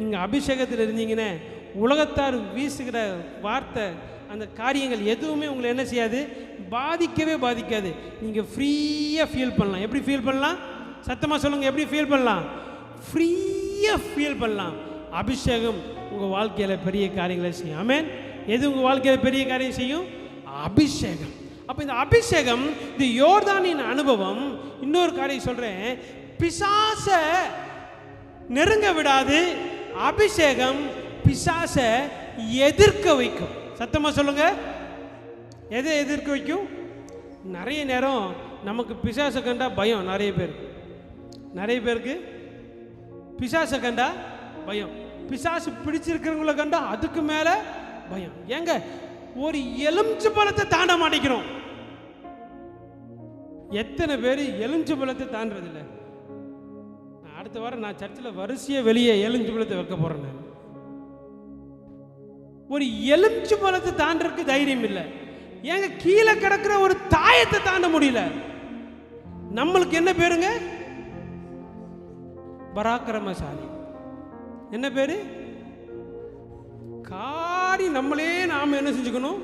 நீங்கள் அபிஷேகத்தில் இருந்தீங்கன்னா உலகத்தார் வீசுகிற வார்த்தை அந்த காரியங்கள் எதுவுமே உங்களை என்ன செய்யாது? பாதிக்கவே பாதிக்காது. நீங்கள் ஃப்ரீயாக ஃபீல் பண்ணலாம். எப்படி ஃபீல் பண்ணலாம்? சத்தமாக சொல்லுங்கள் எப்படி ஃபீல் பண்ணலாம்? ஃப்ரீயாக ஃபீல் பண்ணலாம். அபிஷேகம் உங்கள் வாழ்க்கையில் பெரிய காரியங்களை செய்யும். ஆமென் எது உங்கள் வாழ்க்கையில் பெரிய காரியம் செய்யும்? அபிஷேகம். அப்போ இந்த அபிஷேகம் இந்த யோர்தானின் அனுபவம் இன்னொரு காரியம் சொல்கிறேன் பிசாச நெருங்க விடாது அபிஷேகம் பிசாச எதிர்க்க வைக்கும். சத்தமாக சொல்லுங்க. எதை எதிர்க்க வைக்கும்? நிறைய நேரம் நமக்கு பிசாசை கண்டா பயம் நிறைய பேர் நிறைய பேருக்கு பிசாசை கண்டா பயம். பிசாசு பிடிச்சிருக்கிறவங்கள கண்டா அதுக்கு மேலே பயம். ஏங்க ஒரு எலுமிச்சை பழத்தை தாண்ட மாட்டேங்கிறோம். எத்தனை பேர் எலுமிச்சை பழத்தை தாண்டறதில்ல? அடுத்த வாரம் நான் சர்ச்சில் வரிசையை வெளியே எலுமிச்சை பழத்தை வைக்க போகிறேன் நான். ஒரு எலுமிச்சை பழத்தை தாண்டறதுக்கு தைரியம் இல்லை. ஏங்க கீழே கிடக்கிற ஒரு தாயத்தை தாண்ட முடியல. நம்மளுக்கு என்ன பேருங்க? பராக்கிரமசாலி. என்ன பேரு? காரி நம்மளே நாம என்ன செஞ்சுக்கணும்?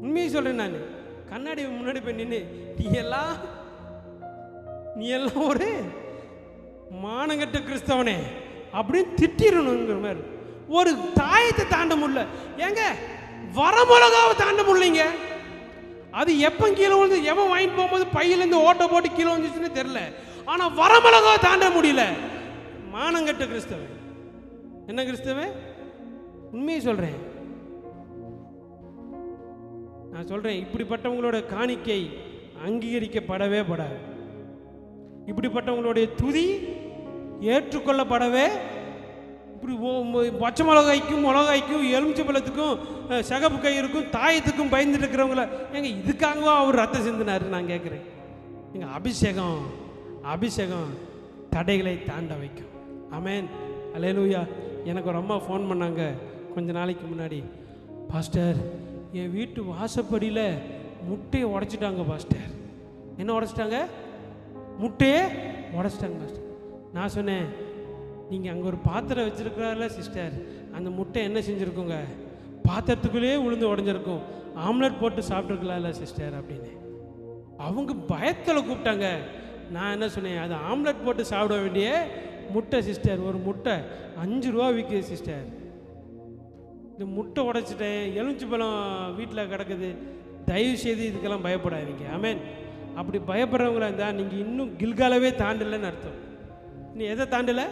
உண்மையை சொல்றேன் நான். கண்ணாடி முன்னாடி போய் நின்று நீ எல்லாம் நீ எல்லாம் ஒரு மானங்கட்ட கிறிஸ்தவனே அப்படின்னு திட்டிடணுங்கிற மாதிரி. ஒரு தாயத்தை தாண்ட முடியல. ஏங்க வரமிளகாவை தாண்ட முடியலைங்க. அது எப்போ கீழே விழுந்து எவன் வாங்கிட்டு போகும்போது பையிலேருந்து ஓட்டை போட்டு கீழே வந்துச்சுன்னு தெரில ஆனால் வரமிளகாவை தாண்ட முடியல. மானங்கட்ட கிறிஸ்தவன். என்ன கிறிஸ்தவன்? உண்மையை சொல்கிறேன் நான் சொல்கிறேன் இப்படிப்பட்டவங்களோட காணிக்கை அங்கீகரிக்கப்படவே படாது. இப்படிப்பட்டவங்களுடைய துதி ஏற்றுக்கொள்ளப்படவே இப்படி ஓ- பச்சை மிளகாய்க்கும் மிளகாய்க்கும் எலுமிச்சை பழத்துக்கும் சகப்பு சிகப்பு கயிறுக்கும் தாயத்துக்கும் பயந்துட்டு இருக்கிறவங்கள ஏங்க இதுக்காகவா அவர் ரத்தம் சிந்தினாரு? நான் கேட்குறேன் எங்கள் அபிஷேகம் அபிஷேகம் தடைகளை தாண்ட வைக்கும். அமேன் அலையலூயா எனக்கு ஒரு அம்மா ஃபோன் பண்ணாங்க கொஞ்ச நாளைக்கு முன்னாடி. பாஸ்டர் என் வீட்டு வாசப்படியில் முட்டையை உடைச்சிட்டாங்க பாஸ்டர். என்ன உடச்சிட்டாங்க? முட்டையே உடச்சிட்டாங்க பாஸ்டர். நான் சொன்னேன் நீங்கள் அங்கே ஒரு பாத்திரம் வச்சுருக்கிறாருல சிஸ்டர் அந்த முட்டை என்ன செஞ்சுருக்குங்க? பாத்திரத்துக்குள்ளேயே உளுந்து உடஞ்சிருக்கும். ஆம்லெட் போட்டு சாப்பிட்ருக்கலாம்ல சிஸ்டர் அப்படின்னு. அவங்க பயத்தில் கூப்பிட்டாங்க. நான் என்ன சொன்னேன் அது ஆம்லெட் போட்டு சாப்பிட வேண்டிய முட்டை சிஸ்டர் ஒரு முட்டை அஞ்சு ரூபா விற்குது சிஸ்டர் இந்த முட்டை உடைச்சிட்டேன். எலுமிச்சை பழம் வீட்டில் கிடக்குது. தயவு செய்து இதுக்கெல்லாம் பயப்படாதீங்க. ஆமேன் அப்படி பயப்படுறவங்களா இருந்தால் நீங்கள் இன்னும் கில்காலவே தாண்டலைன்னு அர்த்தம். நீ எதை தாண்டலை?